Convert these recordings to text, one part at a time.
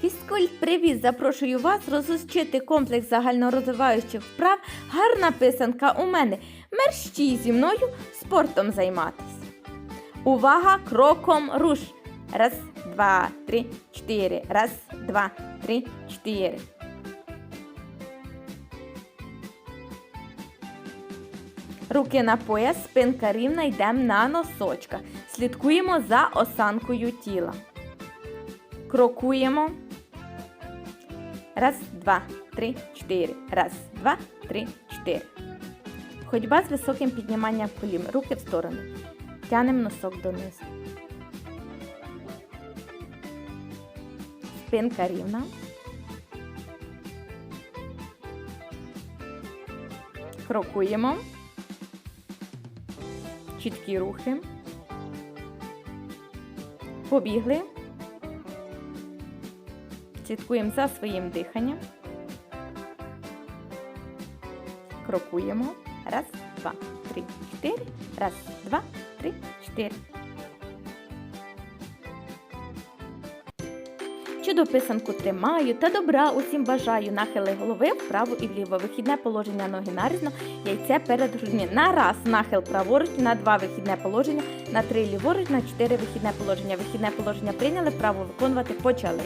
Фізкульт привіт! Запрошую вас розучити комплекс загальнорозвиваючих вправ. Гарна писанка у мене. Мерщій зі мною спортом займатись. Увага! Кроком руш! Раз, два, три, чотири. Раз, два, три, чотири. Руки на пояс, спинка рівна, йдемо на носочках. Слідкуємо за осанкою тіла. Крокуємо. Раз, два, три, чотири. Раз, два, три, чотири. Ходьба з високим підніманням колін. Руки в сторону. Тянемо носок донизу. Спинка рівна. Крокуємо. Чіткі рухи. Побігли. Слідкуємо за своїм диханням. Крокуємо. Раз, два, три, чотири. Раз, два, три, чотири. Чудо писанку тримаю та добра усім бажаю. Нахили голови вправо і вліво. Вихідне положення ноги нарізно, яйце перед грудьми. На раз нахил праворуч, на два вихідне положення, на три ліворуч, на чотири вихідне положення. Вихідне положення прийняли, вправо виконувати почали.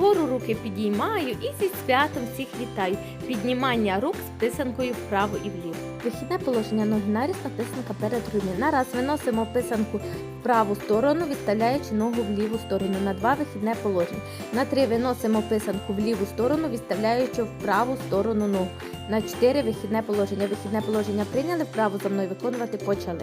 Вгору руки підіймаю і зі святом всіх вітаю. Піднімання рук з писанкою вправо і вліво. Вихідне положення ноги нарізно, писанка перед грудьми. На раз виносимо писанку в праву сторону, відставляючи ногу в ліву сторону. На два вихідне положення. На три виносимо писанку в ліву сторону, відставляючи в праву сторону ногу. На чотири вихідне положення. Вихідне положення прийняли, вправо за мною виконувати почали.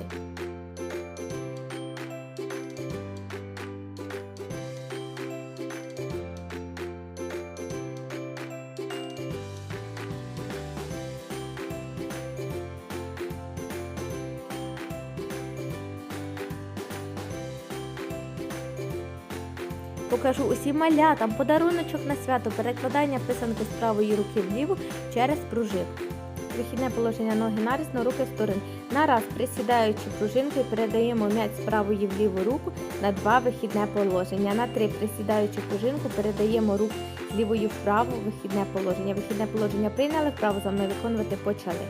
Покажу усім малятам подаруночок на свято перекладання писанки з правої руки вліву через пружинку. Вихідне положення ноги нарізно, руки в сторони. На раз присідаючи пружинкою, передаємо м'яч з правої в ліву руку на два вихідне положення. На три присідаючи пружинку, передаємо руку з лівої вправо вихідне положення. Вихідне положення прийняли, вправо за мною виконувати почали.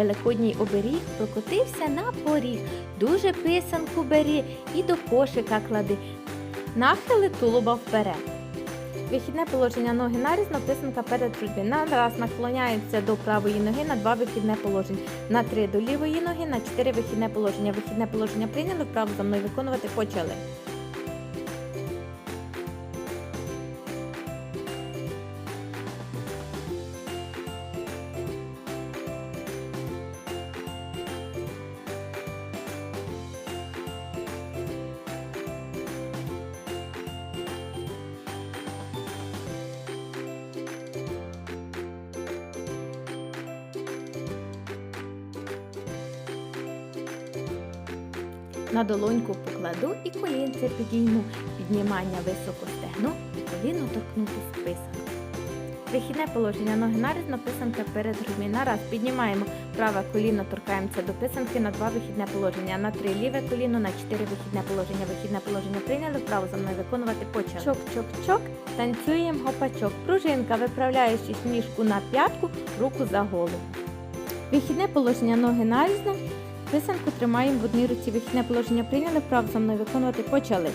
Великодній оберіг прокотився на поріг. Дуже писанку бери і до кошика клади. Нахили тулуба вперед. Вихідне положення ноги нарізно, писанка перед грудьми. На раз наклоняється до правої ноги на два вихідне положення. На три до лівої ноги, на чотири вихідне положення. Вихідне положення прийняли, вправо за мною виконувати почали. На долоньку покладу і колінце підійму. Піднімання високо стегну і коліно торкнутись писанку. Вихідне положення ноги нарізно, писанка перед грудьми. На раз піднімаємо праве коліно, торкаємося до писанки на два вихідне положення, на три ліве коліно, на чотири вихідне положення. Вихідне положення прийняли, вправо за мною виконувати почали. Чок-чок-чок, танцюємо гопачок. Пружинка, виправляючись ніжку на п'ятку, руку за голову. Вихідне положення ноги нарізно, Писанку тримаємо в одній руці. Вихідне положення прийняли, вправо за мною виконувати почали.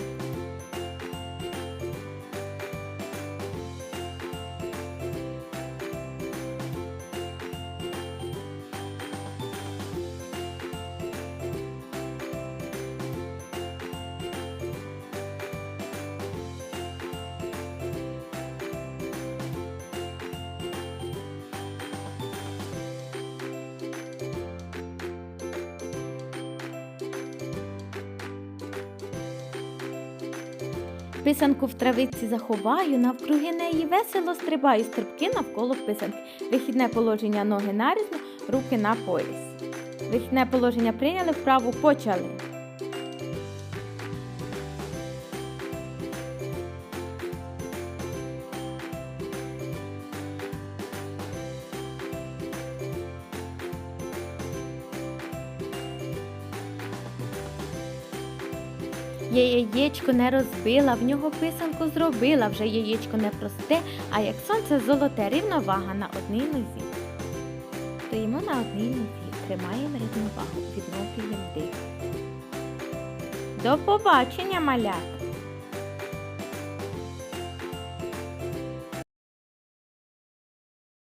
Писанку в травиці заховаю, навкруги неї весело стрибаю, стрибки навколо писанки. Вихідне положення ноги нарізно, руки на пояс. Вихідне положення прийняли, вправу почали. Я яєчко не розбила, в нього писанку зробила, вже яєчко не просте, а як сонце золоте, рівновага на одній нозі. Стоїмо на одній нозі, тримаємо рівновагу, відновлюємо дих. До побачення, малята!